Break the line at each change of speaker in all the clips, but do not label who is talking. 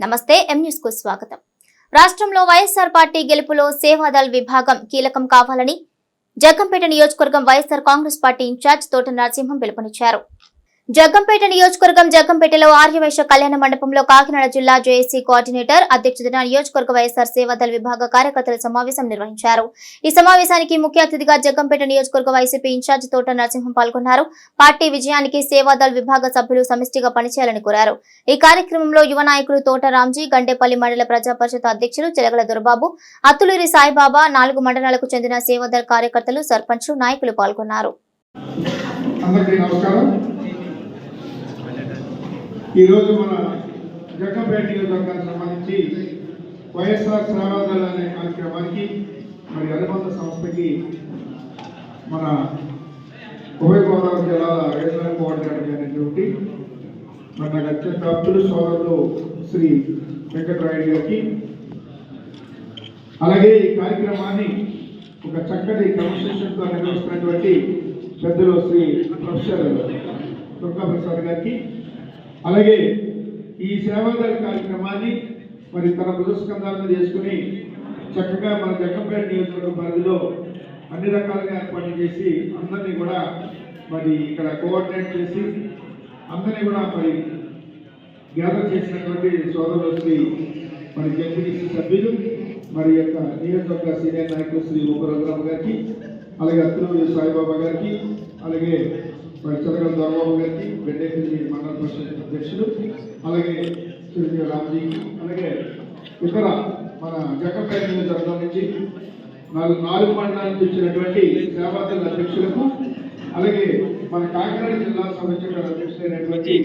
నమస్తే ఎం న్యూస్కు స్వాగతం. రాష్ట్రంలో వైఎస్ఆర్ పార్టీ గెలుపులో సేవాదల్ విభాగం కీలకం కావాలని జగ్గంపేట నియోజకవర్గం వైఎస్ఆర్ కాంగ్రెస్ పార్టీ ఇన్ఛార్జ్ తోట నరసింహం పిలుపునిచ్చారు. జగ్గంపేట నియోజకవర్గం జగ్గంపేటలో ఆర్యవైశ్య కళ్యాణ మండపంలో కాకినాడ జిల్లా జేఏసీ కోఆర్డినేటర్ అధ్యక్షతన నియోజకవర్గ వైఎస్ఆర్ సేవాదళ విభాగ కార్యకర్తల సమావేశం నిర్వహించారు. ఈ సమావేశానికి ముఖ్య అతిథిగా జగ్గంపేట నియోజకవర్గ వైసీపీ ఇన్ఛార్జ్ తోట నరసింహం పాల్గొన్నారు. పార్టీ విజయానికి సేవాదళ విభాగ సభ్యులు సమిష్టిగా పనిచేయాలని కోరారు. ఈ కార్యక్రమంలో యువ నాయకులు తోట రామ్జీ గండేపల్లి మండల ప్రజా పరిషత్ అధ్యక్షులు చెలగల దొరబాబు అత్తులూరి సాయిబాబా నాలుగు మండలాలకు చెందిన సేవాదళ కార్యకర్తలు సర్పంచ్లు నాయకులు పాల్గొన్నారు.
అందరికీ నమస్కారం. ఈరోజు మన జగ్గంపేట నియోజకవర్గానికి సంబంధించి వైఎస్ఆర్ సేవాదళ అనే కార్యక్రమానికి మరి అనుబంధ సంస్థకి మన ఉభయ గోదావరి జిల్లాల రీజనల్ కోఆర్డినేటర్ అయినటువంటి మన నాకు అత్యంత అప్తులు సోదరులు శ్రీ వెంకటరాయుడు గారికి అలాగే ఈ కార్యక్రమాన్ని ఒక చక్కటి క్రమశిక్షణతో నిర్వహిస్తున్నటువంటి పెద్దలు శ్రీ ప్రొఫెసర్ దుర్గాప్రసాద్ గారికి అలాగే ఈ సేవాదళ కార్యక్రమాన్ని మరి తన పురస్కందాలను చేసుకుని చక్కగా మన జగ్గంపేట నియోజకవర్గ పరిధిలో అన్ని రకాలుగా ఏర్పాటు చేసి అందరినీ కూడా మరి ఇక్కడ కోఆర్డినేట్ చేసి అందరినీ కూడా మరి గ్యాదర్ చేసినటువంటి సోదరులు శ్రీ మరి జడ్పీటీసీ సభ్యులు మరి యొక్క నియోజకవర్గ సీనియర్ నాయకులు శ్రీ ఉపరఘురామ్ గారికి అలాగే అత్తులూరి సాయిబాబా గారికి అలాగే చంద్రగారు దొరబాబు గారికి బెడ్డేపల్లి మండల పరిషత్ అధ్యక్షులు అలాగే శ్రీ రామ్జీ అలాగే ఇతర మన జగ్గంపేట నియోజకవర్గం నుంచి నాలుగు నాలుగు మండలాల నుంచి వచ్చినటువంటి సేవాదళ అధ్యక్షులకు అలాగే మన కాకినాడ జిల్లా సంబంధించిన అధ్యక్షులైనటువంటి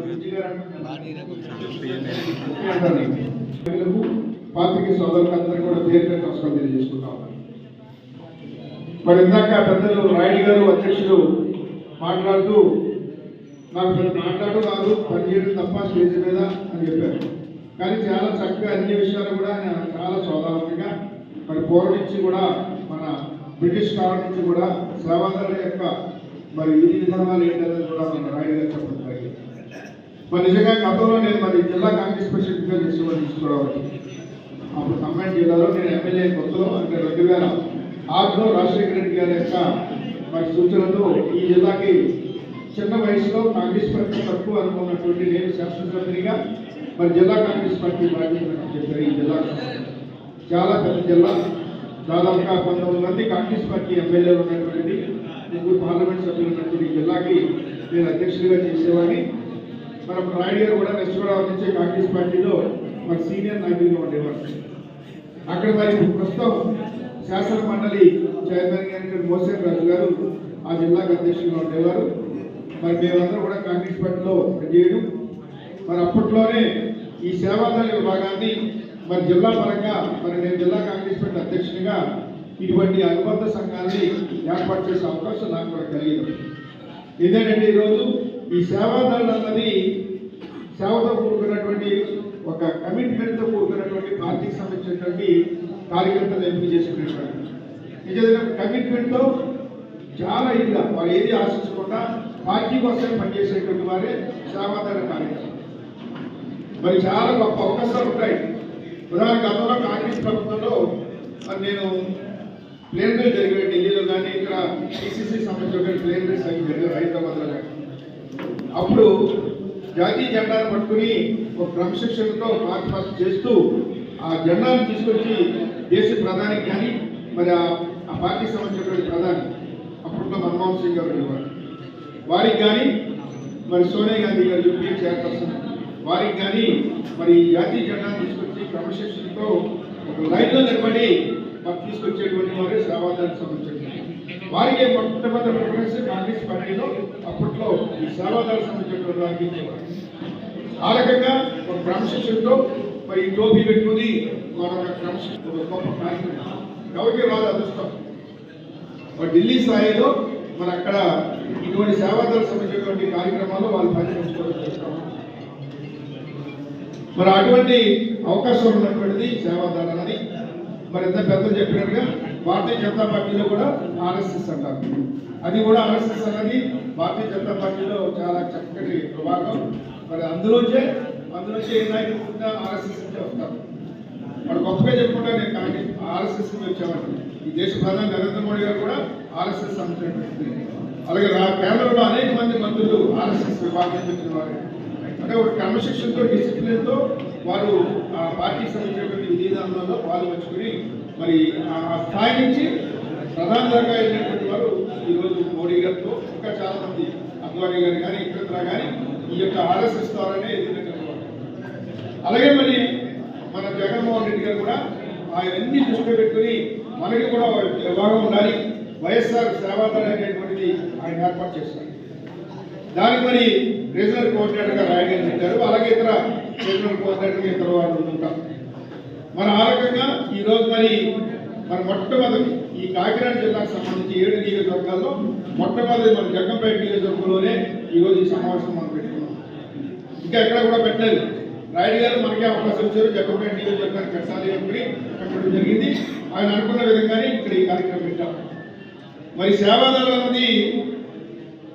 బుజ్జి పాత్రిక సోదరులకు అందరికీ కూడా పేరు పేరు నమస్కారం తెలియజేసుకుంటా మరి ఇందాక పెద్దలు రాయుడు గారు అధ్యక్షులు మాట్లాడుతూ నాకు పెద్ద మాట్లాడటం కాదు పనిచేయడం తప్ప స్టేజ్ మీద అని చెప్పారు. కానీ చాలా చక్కగా అన్ని విషయాలు కూడా ఆయన చాలా సోదాలంగా మరి పూర్వం నుంచి కూడా మన బ్రిటిష్ కాలం నుంచి కూడా సేవాదారుల యొక్క మరి విధి విధానాలు ఏంటనేది కూడా మన రాయుడు చెప్పడం జరిగింది. మరి నిజంగా గతంలో నేను మరి జిల్లా కాంగ్రెస్ ప్రెసిడెంట్గా చేసేవాడిని తీసుకోవడానికి అప్పుడు ఖమ్మం జిల్లాలో నేను ఎమ్మెల్యే కొత్తలో అంటే రెండు వేల ఆరులో రాజశేఖర రెడ్డి గారి యొక్క మరి సూచనతో ఈ జిల్లాకి చిన్న వయసులో కాంగ్రెస్ పార్టీ తక్కువ అనుకున్నటువంటి నేను శాసనసభ్యునిగా మరి జిల్లా కాంగ్రెస్ పార్టీ బాధ్యతలు చెప్పారు. ఈ జిల్లా చాలా పెద్ద జిల్లా. దాదాపుగా పంతొమ్మిది మంది కాంగ్రెస్ పార్టీ ఎమ్మెల్యేలు ఉన్నటువంటి ముగ్గురు పార్లమెంట్ సభ్యులు ఉన్నటువంటి ఈ జిల్లాకి నేను అధ్యక్షుడిగా చేసేవాడిని. మన రాయుడు గారు కూడా వెస్ట్ గోదావరి నుంచి కాంగ్రెస్ పార్టీలో మరి సీనియర్ నాయకులుగా ఉండేవారు. అక్కడ మరి ప్రస్తుతం శాసన మండలి చైర్మన్ గారు మోసేన్ రాజు గారు ఆ జిల్లాకు అధ్యక్షులుగా ఉండేవారు మరి మేమందరం కూడా కాంగ్రెస్ పార్టీలో పనిచేయడం. మరి అప్పట్లోనే ఈ సేవాదళ విభాగాన్ని మరి జిల్లా పరంగా మరి నేను జిల్లా కాంగ్రెస్ పార్టీ అధ్యక్షునిగా ఇటువంటి అనుబంధ సంఘాన్ని ఏర్పాటు చేసే అవకాశం నాకు కూడా కలిగింది. ఏంటంటే ఈరోజు ఈ సేవాదళ అన్నది సేవతో కూడుకున్నటువంటి ఒక కమిట్మెంట్తో కూడుకున్నటువంటి పార్టీకి సంబంధించినటువంటి కార్యకర్తలు ఎంపిక చేసుకునేటువంటి నిజంగా కమిట్మెంట్తో చాలా ఇదిగా వారు ఏది ఆశించకుండా పార్టీ కోసం పనిచేసేటువంటి వారే సేవాదళ కార్యకర్తలు. మరి చాలా గొప్ప అవకాశాలు ఉంటాయి. ఉదాహరణ గతంలో కాంగ్రెస్ ప్రభుత్వంలో మరి నేను ప్లేన్ జరిగే ఢిల్లీలో కానీ ఇక్కడ టీసీసీ సంబంధించిన ప్లేన్ బిల్స్ అవి జరిగాయి హైదరాబాద్లో కానీ. అప్పుడు జాతీయ జెండాను పట్టుకుని ఒక క్రమశిక్షణతో మార్చి మార్చి చేస్తూ ఆ జెండాను తీసుకొచ్చి దేశ ప్రధానికి కానీ మరి ఆ పార్టీ సంబంధించినటువంటి ప్రధాని అప్పట్లో మన్మోహన్ సింగ్ గారు ఉండేవారు వారికి కానీ మరి సోనియా గాంధీ గారు యూపీఏ చైర్పర్సన్. వారికి కానీ మరి జాతీయ జెండాను తీసుకొచ్చి క్రమశిక్షణతో ఒక లైన్లో నిలబడి మరి తీసుకొచ్చేటువంటి వారే సేవాదానికి సంబంధించిన వారికి మొట్టమొదటి ప్రిఫరెన్స్ కాంగ్రెస్ పార్టీలో అప్పట్లో ఈ సేవాదాలకు సంబంధించినటువంటి వారికి ఆ రకంగా ఒక క్రమశిక్షణతో మరి టోపీ పెట్టుకుని వాళ్ళ క్రమశిక్షణ ఒక గొప్ప కార్యక్రమం ఎవరికి రాదు అదృష్టం మరి ఢిల్లీ స్థాయిలో మరి అక్కడ ఇటువంటి సేవాదాలకు సంబంధించినటువంటి కార్యక్రమాల్లో వాళ్ళు పనిచేసుకోవడం చేస్తాం మరి అటువంటి అవకాశం ఉన్నటువంటిది సేవాదారం అని మరి ఎంత పెద్దలు చెప్పినట్టుగా భారతీయ జనతా పార్టీలో కూడా ఆర్ఎస్ఎస్ అంటారు. అది కూడా ఆర్ఎస్ఎస్ అనేది భారతీయ జనతా పార్టీలో చాలా చక్కటి విభాగం మరి అందులోంచే అందులోంచి ఏ నాయకులు కూడా ఆర్ఎస్ఎస్ నుంచి వస్తారు వాడు గొప్పగా చెప్పుకుంటా నేను కానీ ఆర్ఎస్ఎస్ నుంచి ఈ దేశ ప్రధాని నరేంద్ర మోడీ గారు కూడా ఆర్ఎస్ఎస్ సంబంధించినటువంటి అలాగే కేంద్రంలో అనేక మంది మంత్రులు ఆర్ఎస్ఎస్ విభాగం నుంచి వారు. అంటే ఒక క్రమశిక్షణతో డిసిప్లిన్తో వారు ఆ పార్టీకి సంబంధించినటువంటి విధానంలో విధానాల్లో పాల్పంచుకుని మరి ఆ స్థాయి నుంచి ప్రధాన దాకా వెళ్ళినటువంటి వారు ఈరోజు మోడీ గారితో ఇంకా చాలా మంది అద్వానీ గారు కానీ ఇతర కానీ ఈ యొక్క ఆర్ఎస్ఎస్ ద్వారానే ఎదిగినటువంటి అలాగే మరి మన జగన్మోహన్ రెడ్డి గారు కూడా అవన్నీ దృష్టిలో పెట్టుకుని మనకి కూడా బాగా ఉండాలి. వైఎస్ఆర్ సేవాదళ అనేటువంటిది ఆయన ఏర్పాటు చేస్తారు దానికి మరి రీజనల్ కోఆర్డినేటర్గా రాయడం చెప్పారు అలాగే ఇతర రీజనల్ కోఆర్డినేటర్గా ఇతర వాళ్ళు ఉంటాం మన ఆ రకంగా ఈరోజు మరి మన మొట్టమొదటి ఈ కాకినాడ జిల్లాకు సంబంధించి ఏడు నియోజకవర్గాల్లో మొట్టమొదటి మన జగ్గంపేట నియోజకవర్గంలోనే ఈరోజు ఈ సమావేశం మనం పెట్టుకున్నాం. ఇంకా ఎక్కడ కూడా పెట్టలేదు. రాయుడు గారు మనకే అవకాశం ఇచ్చారు. జగ్గంపేట నియోజకవర్గానికి పెట్టాలి అనుకుని అక్కడ జరిగింది. ఆయన అనుకున్న విధంగానే ఇక్కడ ఈ కార్యక్రమం పెట్టాం. మరి సేవాదళం అనేది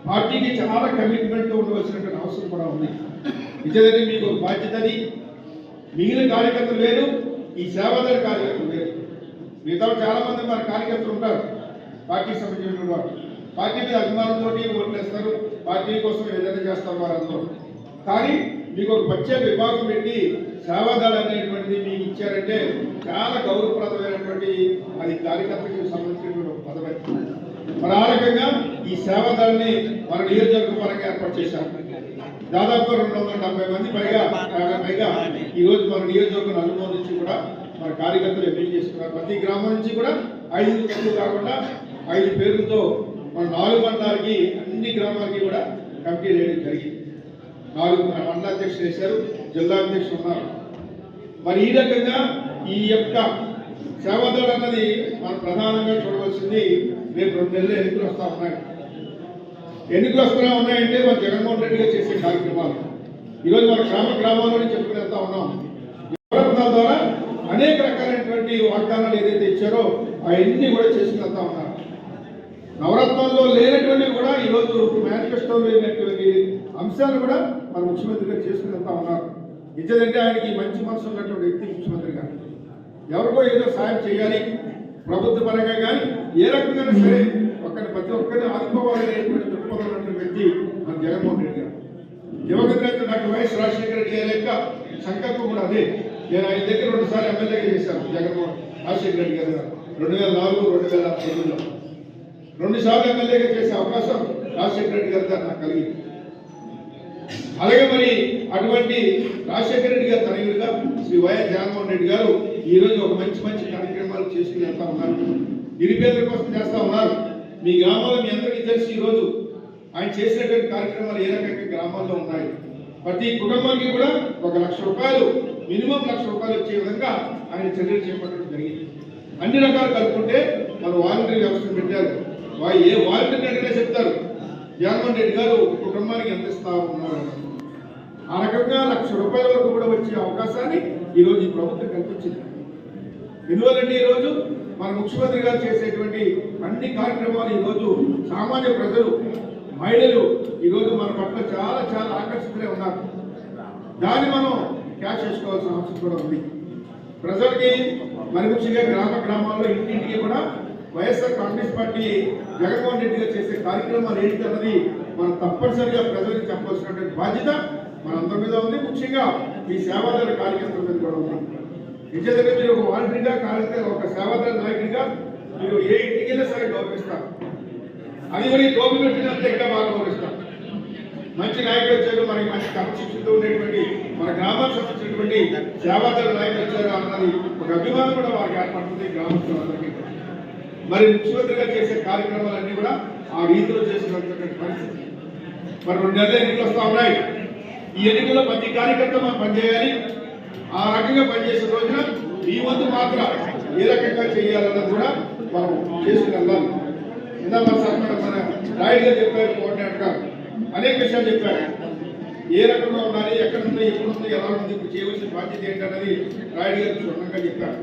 పార్టీకి చాలా కమిట్మెంట్తో ఉండవలసినటువంటి అవసరం కూడా ఉంది. నిజంగానే మీకు బాధ్యతని బాధ్యత మిగిలిన కార్యకర్తలు లేరు ఈ సేవాదళ కార్యకర్తలు లేరు మిగతా చాలామంది మన కార్యకర్తలు ఉంటారు. పార్టీకి సంబంధించిన వారు పార్టీ మీద అభిమానంతో ఓట్లు వేస్తారు పార్టీ కోసం ఏదైనా చేస్తారు వారందరూ. కానీ మీకు ఒక ప్రత్యేక విభాగం పెట్టి సేవాదళ అనేటువంటిది మీకు ఇచ్చారంటే చాలా గౌరవప్రదమైనటువంటి అది కార్యకర్తకి సంబంధించినటువంటి ఒక పదవి. మరి ఆ రకంగా ఈ సేవాదళని మన నియోజకవర్గ పరంగా ఏర్పాటు చేశాం దాదాపు రెండు వందల డెబ్బై మంది పైగా పైగా ఈరోజు మన నియోజకవర్గం అనుమోదించి కూడా మన కార్యకర్తలు ఎంపిక చేసుకున్నారు. ప్రతి గ్రామం నుంచి కూడా ఐదు మంది కాకుండా ఐదు పేర్లతో మన నాలుగు మండలాలకి అన్ని గ్రామాలకి కూడా కమిటీ వేయడం జరిగింది. నాలుగు మండల అధ్యక్షులు వేశారు జిల్లా అధ్యక్షులు ఉన్నారు. మరి ఈ రకంగా ఈ యొక్క సేవదళ అన్నది మనం ప్రధానంగా చూడవలసింది రేపు రెండు నెలలు ఎన్నికలు వస్తూ ఉన్నాయి. ఎన్నికలు వస్తూనే ఉన్నాయంటే మన జగన్మోహన్ రెడ్డిగా చేసే కార్యక్రమాలు. ఈరోజు మన గ్రామ గ్రామాల్లోనే చెప్పుకుని వెళ్తా ఉన్నాం. నవరత్నాల ద్వారా అనేక రకాలైనటువంటి వాగ్దానాలు ఏదైతే ఇచ్చారో అవన్నీ కూడా చేసుకుని వెళ్తా ఉన్నారు. నవరత్నాల్లో లేనటువంటివి కూడా ఈరోజు మేనిఫెస్టోలో లేనటువంటి అంశాలు కూడా మన ముఖ్యమంత్రి గారు చేసుకుని వెళ్తా ఉన్నారు. నిజంగా ఆయనకి మంచి మనసు ఉన్నటువంటి వ్యక్తి ముఖ్యమంత్రి గారు. ఎవరికో ఏదో సాయం చేయాలి ప్రభుత్వ పరంగా కానీ ఏ రకంగా సరే ఒక్కరి ప్రతి ఒక్కరిని ఆదుకోవాలనేటువంటి దృక్పథం ఉన్నటువంటి వ్యక్తి మన జగన్మోహన్ రెడ్డి గారు. యువకులైతే నాకు వైఎస్ రాజశేఖర రెడ్డి గారి యొక్క సంకల్పం కూడా అదే. నేను ఆయన దగ్గర రెండుసార్లు ఎమ్మెల్యేగా చేశాను జగన్మోహన్ రాజశేఖర రెడ్డి గారు రెండు వేల నాలుగు రెండు వేల తొమ్మిదిలో రెండుసార్లు ఎమ్మెల్యేగా చేసే అవకాశం రాజశేఖర రెడ్డి గారి నాకు కలిగింది. అలాగే మరి అటువంటి రాజశేఖర రెడ్డి గారు తనయుడిగా శ్రీ వైఎస్ జగన్మోహన్ రెడ్డి గారు ఈరోజు ఒక మంచి మంచి కార్యక్రమాలు చేసుకుని వెళ్తా ఉన్నారు. నిరుపేదల కోసం చేస్తా ఉన్నారు. మీ గ్రామాల్లో మీ అందరికీ తెలిసి ఈ రోజు ఆయన చేసినటువంటి కార్యక్రమాలు ఏ రకంగా గ్రామాల్లో ఉన్నాయి? ప్రతి కుటుంబానికి కూడా ఒక లక్ష రూపాయలు మినిమం లక్ష రూపాయలు వచ్చే విధంగా ఆయన చర్యలు చేపట్టడం జరిగింది. అన్ని రకాలు కలుపుకుంటే మన వాలంటీర్ వ్యవస్థను పెట్టారు. వా- ఏ వాలంటీర్ అడిగినా చెప్తారు. జగన్మోహన్ రెడ్డి గారు కుటుంబానికి ఎంత ఇస్తా ఉన్నారు. ఆ రకంగా లక్ష రూపాయల వరకు కూడా వచ్చే అవకాశాన్ని ఈరోజు ఈ ప్రభుత్వం కల్పించింది. ఎందువల్లంటే ఈరోజు మన ముఖ్యమంత్రి గారు చేసేటువంటి అన్ని కార్యక్రమాలు ఈరోజు సామాన్య ప్రజలు మహిళలు ఈరోజు మన పట్ల చాలా చాలా ఆకర్షితులే ఉన్నారు. దాన్ని మనం క్యాష్ చేసుకోవాల్సిన అవసరం కూడా ఉంది. ప్రజలకి మరి ముఖ్యంగా గ్రామ గ్రామాల్లో ఇంటింటికి కూడా YSR Congress party Jaganmohan Reddy గారు చేసే కార్యక్రమాలు ఏంటి అన్నది మనం తప్పనిసరిగా ప్రజలకు చెప్పవలసినటువంటి బాధ్యత మనందరి మీద ఉంది. ముఖ్యంగా ఈ సేవాదార కార్యకర్తల మీద కూడా ఉంది. నిజంగా మీరు ఒక వాలంటీర్గా కార్యకర్త ఒక సేవాదార నాయకుడిగా మీరు ఏ ఇంటికి వెళ్ళినా సరే గౌరవిస్తారు. అది మరి గోపి పెట్టినంత ఇంకా బాగా గౌరవిస్తాం మంచి నాయకులు వచ్చారు మనకి మంచి క్రమశిక్షణతో ఉండేటువంటి మన గ్రామానికి సంబంధించినటువంటి సేవాదార నాయకులు వచ్చారు అన్నది ఒక అభిమానం కూడా వారికి ఏర్పడుతుంది గ్రామస్తులందరికీ. మరి ముఖ్యమంత్రిగా చేసే కార్యక్రమాలన్నీ కూడా ఆ రీతిలో చేసినటువంటి పరిస్థితి. మరి రెండు నెలలు ఎన్నికలు వస్తూ ఉన్నాయి. ఈ ఎన్నికల్లో ప్రతి కార్యకర్త మనం పనిచేయాలి. ఆ రకంగా పనిచేసే రోజున ఈ వంతు మాత్రం ఏ రకంగా చేయాలన్నది కూడా మనం చేసుకుని వెళ్ళాలి ఇందా మన సర్పంచ్ మన రాయుడు గారు చెప్పారు కోఆర్డినేటర్ గారు. అనేక విషయాలు చెప్పారు. ఏ రకంగా ఉండాలి ఎక్కడ ఉంది ఎప్పుడు ఉంది ఎలా ఉంది ఇప్పుడు చేయవలసిన బాధ్యత ఏంటన్నది రాయుడు గారు క్షుణ్ణంగా చెప్పారు.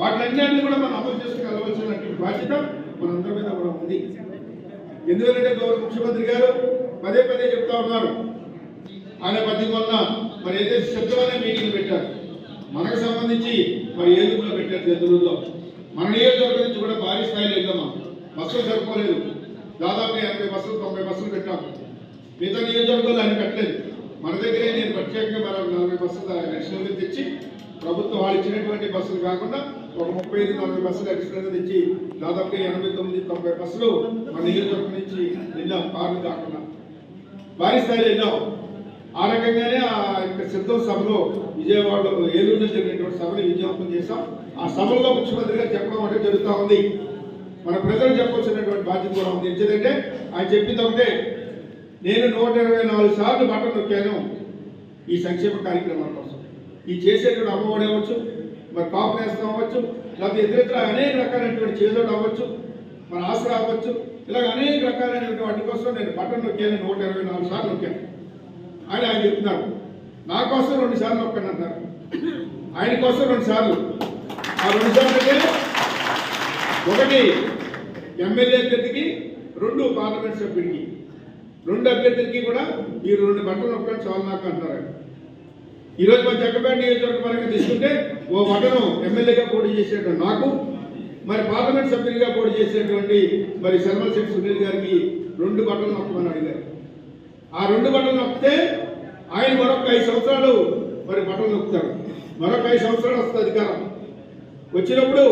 వాటిలన్నింటినీ కూడా మనం అమలు చేసుకుని వెళ్ళవలసినటువంటి బాధ్యత మనందరి మీద కూడా ఉంది. ఎందుకంటే గౌరవ ముఖ్యమంత్రి గారు పదే పదే చెప్తా ఉన్నారు. ఆయన పది వల్ల మరి ఏదైతే శబ్దమనే మీటింగ్ పెట్టారు మనకు సంబంధించి మరి ఏలూరులో పెట్టారు చంద్రుల్లో మన నియోజకవర్గం నుంచి కూడా భారీ స్థాయిలో వెళ్ళామా బస్సులు సరిపోలేదు. దాదాపు ఎనభై బస్సులు తొంభై బస్సులు పెట్టాము మిగతా నియోజకవర్గాలు ఆయన పెట్టలేదు. మన దగ్గరే నేను ప్రత్యేకంగా మరో నలభై బస్సులు అడిషనల్గా తెచ్చి ప్రభుత్వం వాళ్ళు ఇచ్చినటువంటి బస్సులు కాకుండా ఒక ముప్పై ఐదు నలభై బస్సులు ఎక్స్ప్రెస్ ఇచ్చి దాదాపు ఎనభై తొమ్మిది తొంభై బస్సులు మన నియోజకవర్గం నుంచి వెళ్ళాం కార్లు కాకుండా భారీ స్థాయిలో వెళ్ళాం ఆ రకంగానే ఆ యొక్క సిద్ధం సభలో విజయవాడలో ఏలూరులో జరిగినటువంటి సభని విజయవంతం చేశాం. ఆ సభలో ముఖ్యమంత్రిగా చెప్పడం అంటే జరుగుతూ ఉంది. మన ప్రజలు చెప్పవలసినటువంటి బాధ్యత కూడా ఉంది. ఎందుకంటే ఆయన చెప్పింది ఒకటే నేను నూట ఇరవై నాలుగు సార్లు బట్టలు నొక్కాను ఈ సంక్షేమ కార్యక్రమాల కోసం. ఈ చేసేటువంటి అమ్మఒడి అవ్వచ్చు మరి కాపు అవ్వచ్చు లేకపోతే ఇతరితర అనేక రకాలైనటువంటి చేదోడు అవ్వచ్చు మన ఆసరా అవ్వచ్చు ఇలాగ అనేక రకాలైనటువంటి వాటి కోసం నేను బట్టలు నొక్కాను నూట ఇరవై నాలుగు సార్లు నొక్కాను. అని ఆయన చెప్తున్నారు నా కోసం రెండు సార్లు నొక్కండి అన్నారు ఆయన కోసం రెండు సార్లు. ఆ రెండు సార్లు ఒకటి ఎమ్మెల్యే అభ్యర్థికి రెండు పార్లమెంట్ సభ్యుడికి. రెండు అభ్యర్థులకి కూడా మీరు రెండు బట్టలు నొక్కడం చాలు నాకు అంటారు ఈరోజు మన చక్కపేట నియోజకవర్గ పరంగా తీసుకుంటే ఓ మటను ఎమ్మెల్యేగా పోటీ చేసేటువంటి నాకు మరి పార్లమెంట్ సభ్యులుగా పోటీ చేసేటువంటి మరి శర్మల శెట్టి సునీల్ గారికి రెండు బట్టలు నొక్కమని అడిగారు. ఆ రెండు బట్టలు నొక్కితే ఆయన మరొక ఐదు సంవత్సరాలు మరి బట్టలు నొక్కుతారు మరొక ఐదు సంవత్సరాలు వస్తుంది అధికారం. వచ్చినప్పుడు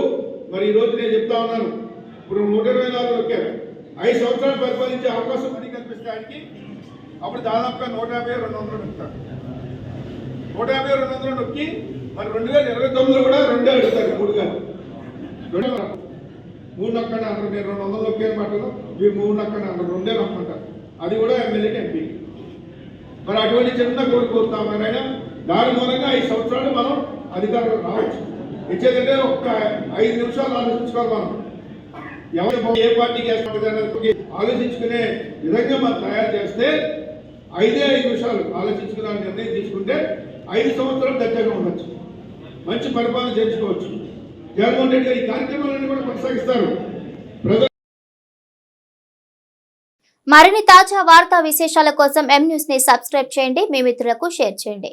మరి ఈ రోజు నేను చెప్తా ఉన్నాను. ఇప్పుడు నూట ఇరవై నాలుగు నొక్కారు. ఐదు సంవత్సరాలు పరిపాలించే అవకాశం మళ్ళీ కల్పిస్తే అప్పుడు దాదాపుగా నూట యాభై రెండు వందలు నొక్కుతారు. నూట యాభై రెండు వందలు నొక్కి మరి రెండు వేల ఇరవై తొమ్మిదిలో కూడా రెండే అడుగుతారు మూడు గారు మూడు నొక్కండి అంటారు నేను రెండు వందలు నొక్కాను మాటలు మీరు మూడు నొక్కండి అంటారు రెండే నొక్కంటారు. అది కూడా ఎమ్మెల్యేకి ఎంపీ. మరి అటువంటి చిన్న కోరిక కోరుతాం ఆయన దాని మూలంగా ఐదు సంవత్సరాలు మనం అధికారంలో రావచ్చు. ఇచ్చేదంటే ఒక్క ఐదు నిమిషాలు ఆలోచించుకోవాలి మనం. ఎవరు ఏ పార్టీకి వేసుకుంటుంది ఆలోచించుకునే విధంగా మనం తయారు చేస్తే ఐదే ఐదు నిమిషాలు ఆలోచించుకున్న నిర్ణయం తీసుకుంటే ఐదు సంవత్సరాలు దగ్గరగా ఉండొచ్చు. మంచి పరిపాలన చేర్చుకోవచ్చు జగన్మోహన్ రెడ్డి గారు ఈ కార్యక్రమాలన్నీ కూడా కొనసాగిస్తారు.
మరిన్ని తాజా వార్తా విశేషాల కోసం ఎం న్యూస్ని సబ్స్క్రైబ్ చేయండి. మీ మిత్రులకు షేర్ చేయండి.